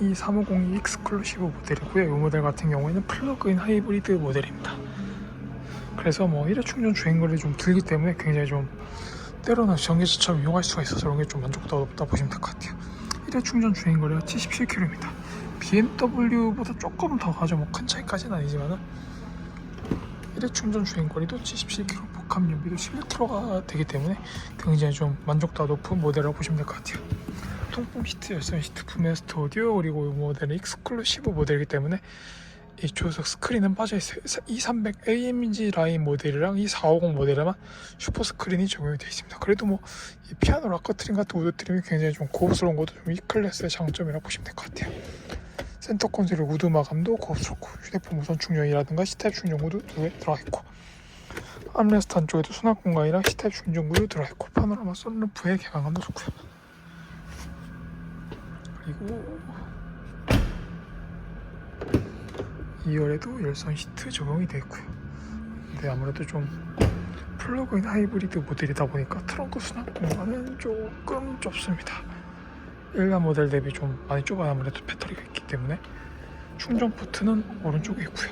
이 350이 익스클루시브 모델이고요. 이 모델 같은 경우에는 플러그인 하이브리드 모델입니다. 그래서 뭐 1회 충전 주행거리 좀 길기 때문에 굉장히 좀 때로는 전기차처럼 이용할 수가 있어서 그런 게 좀 만족도가 높다 보시면 될 것 같아요. 1회 충전 주행거리가 77km입니다. BMW보다 조금 더 가죠. 뭐 큰 차이까지는 아니지만은 1회 충전 주행거리도 77km, 복합 연비도 16km가 되기 때문에 굉장히 좀 만족도가 높은 모델이라고 보시면 될 것 같아요. 통풍 시트, 열선 시트, 부메스트 오디오 그리고 이 모델은 익스클루시브 모델이기 때문에 이 조수석 스크린은 빠져 있어요. 이300 AMG 라인 모델이랑 이450 모델에만 슈퍼 스크린이 적용이 되어 있습니다. 그래도 뭐 이 피아노 락커 트림 같은 우드 트림이 굉장히 좀 고급스러운 것도 좀이 클래스의 장점이라고 보시면 될 것 같아요. 센터 콘솔의 우드 마감도 고급스럽고 휴대폰 무선 충전이라든가 C타입 충전구도 두개 들어가 있고 암레스트 안쪽에도 수납 공간이랑 C타입 충전구도 들어가 있고 파노라마 썬루프의 개방감도 좋고요. 그리고 2열에도 열선 시트 적용이 되어 있고요. 근데 아무래도 좀 플러그인 하이브리드 모델이다 보니까 트렁크 수납 공간은 조금 좁습니다. 일반 모델 대비 좀 많이 좁아요. 아무래도 배터리가 있기 때문에 충전 포트는 오른쪽에 있고요.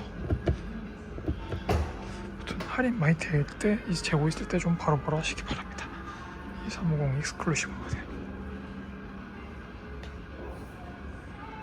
아무튼 할인 많이 될 때, 이 재고 있을 때 좀 바로바로 하시기 바랍니다. 이350 익스클루시브 모델.